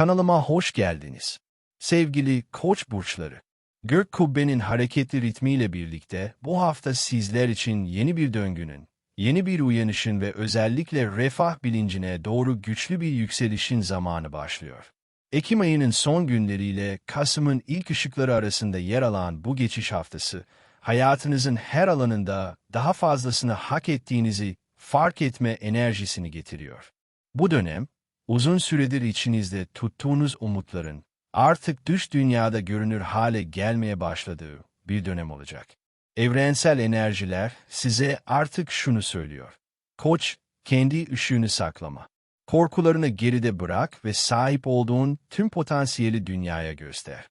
Kanalıma hoş geldiniz. Sevgili koç burçları, gök kubbenin hareketli ritmiyle birlikte bu hafta sizler için yeni bir döngünün, yeni bir uyanışın ve özellikle refah bilincine doğru güçlü bir yükselişin zamanı başlıyor. Ekim ayının son günleriyle Kasım'ın ilk ışıkları arasında yer alan bu geçiş haftası, hayatınızın her alanında daha fazlasını hak ettiğinizi fark etme enerjisini getiriyor. Bu dönem, uzun süredir içinizde tuttuğunuz umutların artık dış dünyada görünür hale gelmeye başladığı bir dönem olacak. Evrensel enerjiler size artık şunu söylüyor. Koç, kendi ışığını saklama. Korkularını geride bırak ve sahip olduğun tüm potansiyeli dünyaya göster.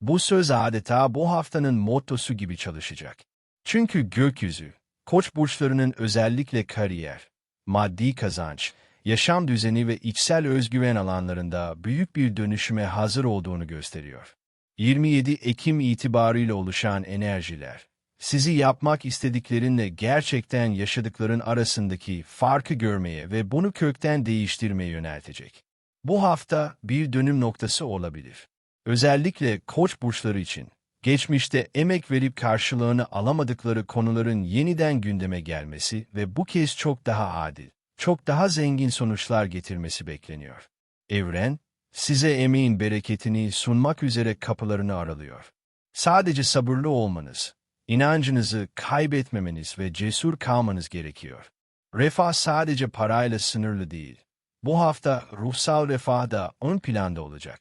Bu söz adeta bu haftanın mottosu gibi çalışacak. Çünkü gökyüzü, koç burçlarının özellikle kariyer, maddi kazanç, yaşam düzeni ve içsel özgüven alanlarında büyük bir dönüşüme hazır olduğunu gösteriyor. 27 Ekim itibarıyla oluşan enerjiler, sizi yapmak istediklerinle gerçekten yaşadıkların arasındaki farkı görmeye ve bunu kökten değiştirmeye yöneltecek. Bu hafta bir dönüm noktası olabilir. Özellikle koç burçları için, geçmişte emek verip karşılığını alamadıkları konuların yeniden gündeme gelmesi ve bu kez çok daha adil, çok daha zengin sonuçlar getirmesi bekleniyor. Evren, size emeğin bereketini sunmak üzere kapılarını aralıyor. Sadece sabırlı olmanız, inancınızı kaybetmemeniz ve cesur kalmanız gerekiyor. Refah sadece parayla sınırlı değil. Bu hafta ruhsal refah da ön planda olacak.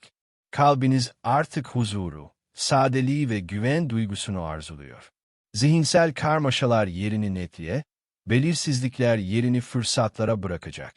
Kalbiniz artık huzuru, sadeliği ve güven duygusunu arzuluyor. Zihinsel karmaşalar yerini netliğe, belirsizlikler yerini fırsatlara bırakacak.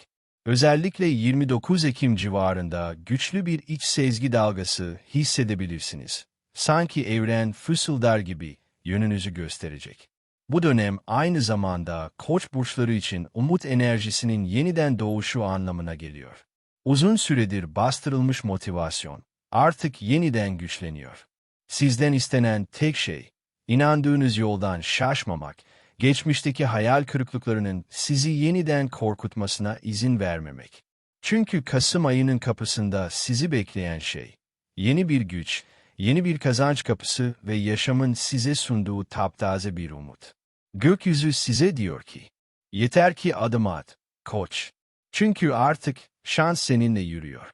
Özellikle 29 Ekim civarında güçlü bir iç sezgi dalgası hissedebilirsiniz. Sanki evren fısıldar gibi yönünüzü gösterecek. Bu dönem aynı zamanda koç burçları için umut enerjisinin yeniden doğuşu anlamına geliyor. Uzun süredir bastırılmış motivasyon artık yeniden güçleniyor. Sizden istenen tek şey, inandığınız yoldan şaşmamak, geçmişteki hayal kırıklıklarının sizi yeniden korkutmasına izin vermemek. Çünkü Kasım ayının kapısında sizi bekleyen şey, yeni bir güç, yeni bir kazanç kapısı ve yaşamın size sunduğu taptaze bir umut. Gökyüzü size diyor ki, yeter ki adım at, koç. Çünkü artık şans seninle yürüyor.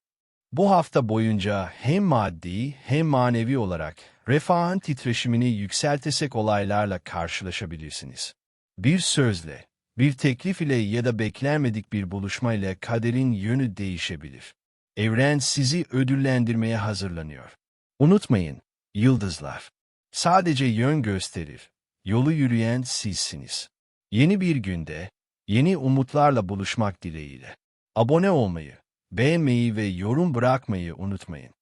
Bu hafta boyunca hem maddi hem manevi olarak refahın titreşimini yükseltesek olaylarla karşılaşabilirsiniz. Bir sözle, bir teklif ile ya da beklenmedik bir buluşma ile kaderin yönü değişebilir. Evren sizi ödüllendirmeye hazırlanıyor. Unutmayın, yıldızlar. Sadece yön gösterir. Yolu yürüyen sizsiniz. Yeni bir günde, yeni umutlarla buluşmak dileğiyle. Abone olmayı, beğenmeyi ve yorum bırakmayı unutmayın.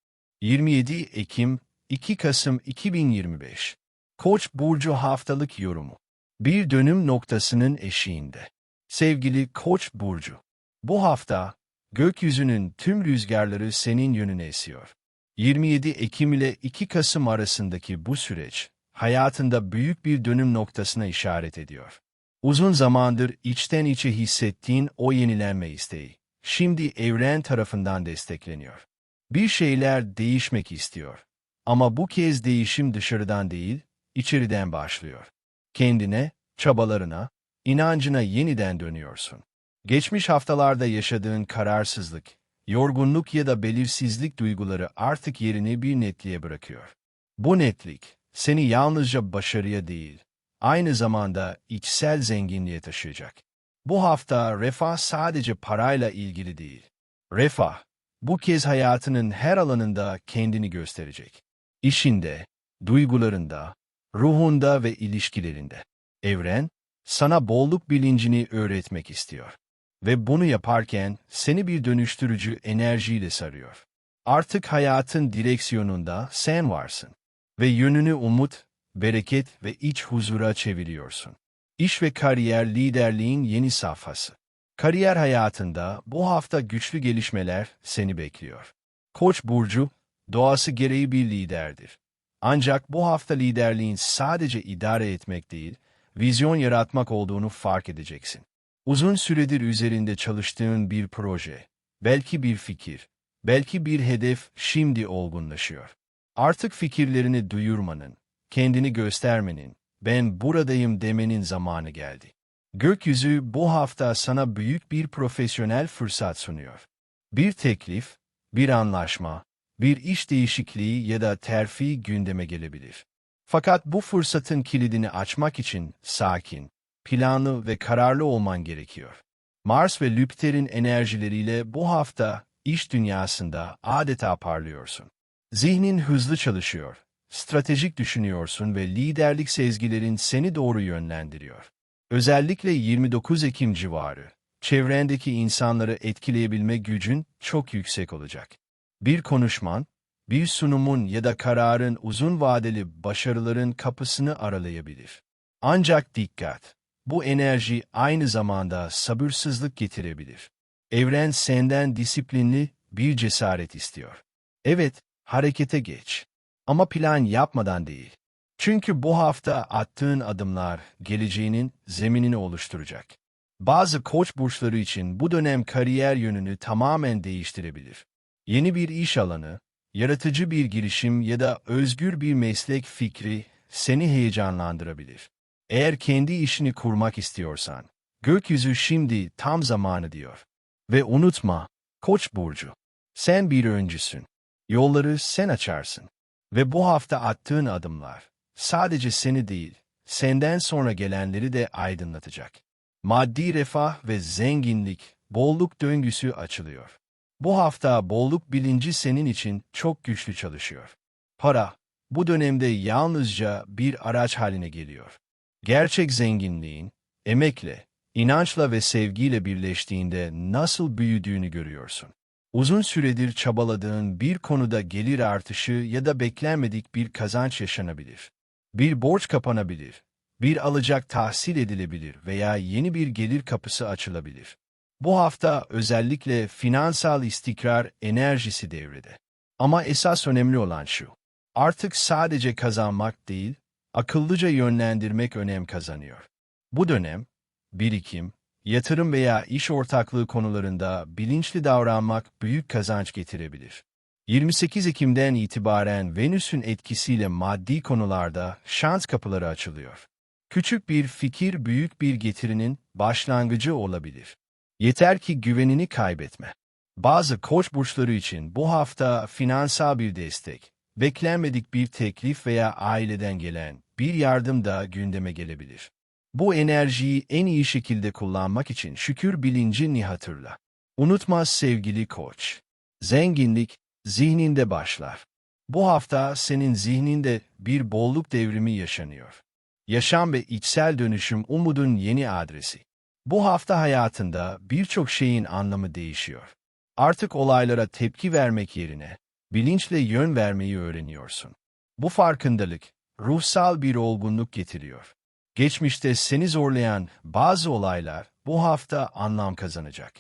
27 Ekim 2 Kasım 2025 Koç burcu haftalık yorumu. Bir dönüm noktasının eşiğinde. Sevgili Koç burcu, bu hafta gökyüzünün tüm rüzgarları senin yönüne esiyor. 27 Ekim ile 2 Kasım arasındaki bu süreç, hayatında büyük bir dönüm noktasına işaret ediyor. Uzun zamandır içten içe hissettiğin o yenilenme isteği, şimdi evren tarafından destekleniyor. Bir şeyler değişmek istiyor. Ama bu kez değişim dışarıdan değil, içeriden başlıyor. Kendine, çabalarına, inancına yeniden dönüyorsun. Geçmiş haftalarda yaşadığın kararsızlık, yorgunluk ya da belirsizlik duyguları artık yerini bir netliğe bırakıyor. Bu netlik, seni yalnızca başarıya değil, aynı zamanda içsel zenginliğe taşıyacak. Bu hafta refah sadece parayla ilgili değil. Refah, bu kez hayatının her alanında kendini gösterecek. İşinde, duygularında, ruhunda ve ilişkilerinde. Evren, sana bolluk bilincini öğretmek istiyor. Ve bunu yaparken seni bir dönüştürücü enerjiyle sarıyor. Artık hayatın direksiyonunda sen varsın. Ve yönünü umut, bereket ve iç huzura çeviriyorsun. İş ve kariyer liderliğin yeni safhası. Kariyer hayatında bu hafta güçlü gelişmeler seni bekliyor. Koç burcu, doğası gereği bir liderdir. Ancak bu hafta liderliğin sadece idare etmek değil, vizyon yaratmak olduğunu fark edeceksin. Uzun süredir üzerinde çalıştığın bir proje, belki bir fikir, Belki bir hedef şimdi olgunlaşıyor. Artık fikirlerini duyurmanın, kendini göstermenin, ben buradayım demenin zamanı geldi. Gökyüzü bu hafta sana büyük bir profesyonel fırsat sunuyor. Bir teklif, bir anlaşma, bir iş değişikliği ya da terfi gündeme gelebilir. Fakat bu fırsatın kilidini açmak için sakin, planlı ve kararlı olman gerekiyor. Mars ve Jüpiter'in enerjileriyle bu hafta iş dünyasında adeta parlıyorsun. Zihnin hızlı çalışıyor, stratejik düşünüyorsun ve liderlik sezgilerin seni doğru yönlendiriyor. Özellikle 29 Ekim civarı, çevrendeki insanları etkileyebilme gücün çok yüksek olacak. Bir konuşman, bir sunumun ya da kararın uzun vadeli başarıların kapısını aralayabilir. Ancak dikkat, bu enerji aynı zamanda sabırsızlık getirebilir. Evren senden disiplinli bir cesaret istiyor. Evet, harekete geç. Ama plan yapmadan değil. Çünkü bu hafta attığın adımlar geleceğinin zeminini oluşturacak. Bazı koç burçları için bu dönem kariyer yönünü tamamen değiştirebilir. Yeni bir iş alanı, yaratıcı bir girişim ya da özgür bir meslek fikri seni heyecanlandırabilir. Eğer kendi işini kurmak istiyorsan, gökyüzü şimdi tam zamanı diyor. Ve unutma, Koç burcu, sen bir öncüsün. Yolları sen açarsın. Ve bu hafta attığın adımlar, sadece seni değil, senden sonra gelenleri de aydınlatacak. Maddi refah ve zenginlik, bolluk döngüsü açılıyor. Bu hafta bolluk bilinci senin için çok güçlü çalışıyor. Para, bu dönemde yalnızca bir araç haline geliyor. Gerçek zenginliğin, emekle, inançla ve sevgiyle birleştiğinde nasıl büyüdüğünü görüyorsun. Uzun süredir çabaladığın bir konuda gelir artışı ya da beklenmedik bir kazanç yaşanabilir. Bir borç kapanabilir, bir alacak tahsil edilebilir veya yeni bir gelir kapısı açılabilir. Bu hafta özellikle finansal istikrar enerjisi devrede. Ama esas önemli olan şu, artık sadece kazanmak değil, akıllıca yönlendirmek önem kazanıyor. Bu dönem, birikim, yatırım veya iş ortaklığı konularında bilinçli davranmak büyük kazanç getirebilir. 28 Ekim'den itibaren Venüs'ün etkisiyle maddi konularda şans kapıları açılıyor. Küçük bir fikir büyük bir getirinin başlangıcı olabilir. Yeter ki güvenini kaybetme. Bazı koç burçları için bu hafta finansal bir destek, beklenmedik bir teklif veya aileden gelen bir yardım da gündeme gelebilir. Bu enerjiyi en iyi şekilde kullanmak için şükür bilincini hatırla. Unutma sevgili koç. Zenginlik zihninde başlar. Bu hafta senin zihninde bir bolluk devrimi yaşanıyor. Yaşam ve içsel dönüşüm umudun yeni adresi. Bu hafta hayatında birçok şeyin anlamı değişiyor. Artık olaylara tepki vermek yerine bilinçle yön vermeyi öğreniyorsun. Bu farkındalık ruhsal bir olgunluk getiriyor. Geçmişte seni zorlayan bazı olaylar bu hafta anlam kazanacak.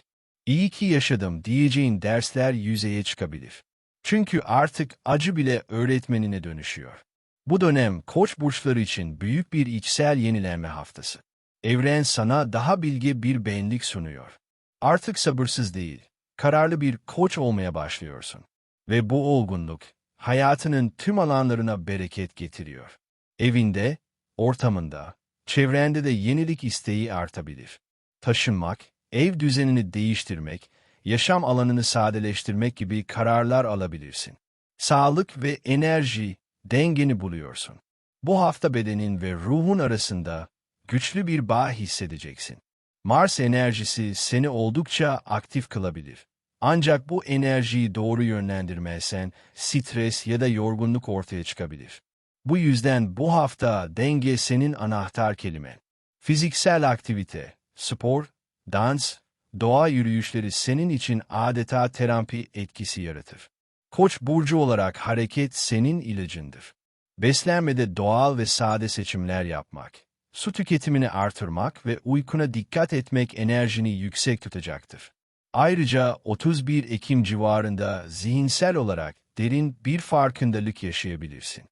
İyi ki yaşadım diyeceğin dersler yüzeye çıkabilir. Çünkü artık acı bile öğretmenine dönüşüyor. Bu dönem koç burçları için büyük bir içsel yenilenme haftası. Evren sana daha bilgi bir benlik sunuyor. Artık sabırsız değil, kararlı bir koç olmaya başlıyorsun. Ve bu olgunluk, hayatının tüm alanlarına bereket getiriyor. Evinde, ortamında, çevrende de yenilik isteği artabilir. Taşınmak, ev düzenini değiştirmek, yaşam alanını sadeleştirmek gibi kararlar alabilirsin. Sağlık ve enerji dengeni buluyorsun. Bu hafta bedenin ve ruhun arasında güçlü bir bağ hissedeceksin. Mars enerjisi seni oldukça aktif kılabilir. Ancak bu enerjiyi doğru yönlendirmezsen stres ya da yorgunluk ortaya çıkabilir. Bu yüzden bu hafta denge senin anahtar kelimen. Fiziksel aktivite, spor, dans, doğa yürüyüşleri senin için adeta terapi etkisi yaratır. Koç burcu olarak hareket senin ilacındır. Beslenmede doğal ve sade seçimler yapmak, su tüketimini artırmak ve uykuna dikkat etmek enerjini yüksek tutacaktır. Ayrıca 31 Ekim civarında zihinsel olarak derin bir farkındalık yaşayabilirsin.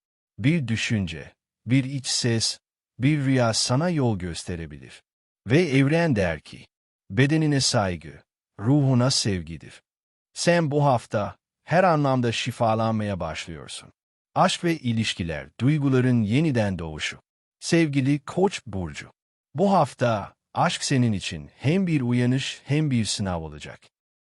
Bir düşünce, bir iç ses, bir rüya sana yol gösterebilir. Ve evren der ki, bedenine saygı, ruhuna sevgidir. Sen bu hafta her anlamda şifalanmaya başlıyorsun. Aşk ve ilişkiler, duyguların yeniden doğuşu. Sevgili Koç burcu. Bu hafta aşk senin için hem bir uyanış hem bir sınav olacak.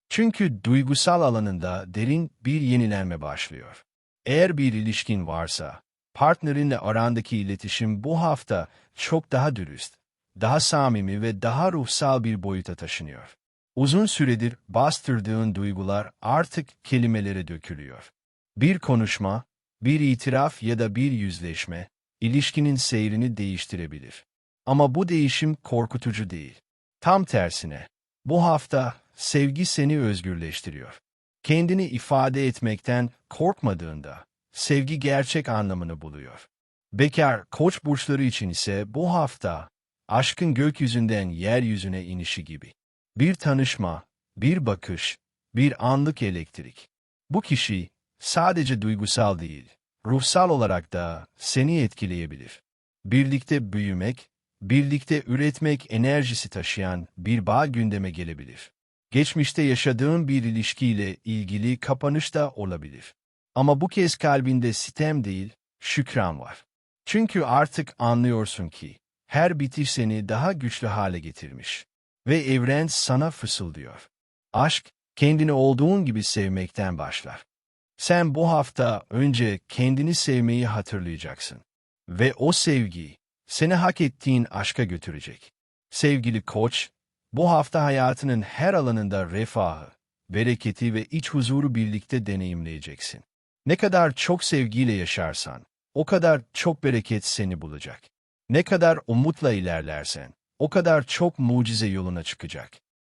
Çünkü duygusal alanında derin bir yenilenme başlıyor. Eğer bir ilişkin varsa, partnerinle arandaki iletişim bu hafta çok daha dürüst, daha samimi ve daha ruhsal bir boyuta taşınıyor. Uzun süredir bastırdığın duygular artık kelimelere dökülüyor. Bir konuşma, bir itiraf ya da bir yüzleşme, ilişkinin seyrini değiştirebilir. Ama bu değişim korkutucu değil. Tam tersine, bu hafta sevgi seni özgürleştiriyor. Kendini ifade etmekten korkmadığında, sevgi gerçek anlamını buluyor. Bekar, koç burçları için ise bu hafta, aşkın gökyüzünden yeryüzüne inişi gibi. Bir tanışma, bir bakış, bir anlık elektrik. Bu kişi sadece duygusal değil, ruhsal olarak da seni etkileyebilir. Birlikte büyümek, birlikte üretmek enerjisi taşıyan bir bağ gündeme gelebilir. Geçmişte yaşadığın bir ilişkiyle ilgili kapanış da olabilir. Ama bu kez kalbinde sitem değil, şükran var. Çünkü artık anlıyorsun ki, her bitiş seni daha güçlü hale getirmiş. Ve evren sana fısıldıyor. Aşk, kendini olduğun gibi sevmekten başlar. Sen bu hafta önce kendini sevmeyi hatırlayacaksın. Ve o sevgi, seni hak ettiğin aşka götürecek. Sevgili koç, bu hafta hayatının her alanında refahı, bereketi ve iç huzuru birlikte deneyimleyeceksin. Ne kadar çok sevgiyle yaşarsan, o kadar çok bereket seni bulacak. Ne kadar umutla ilerlersen, o kadar çok mucize yoluna çıkacak.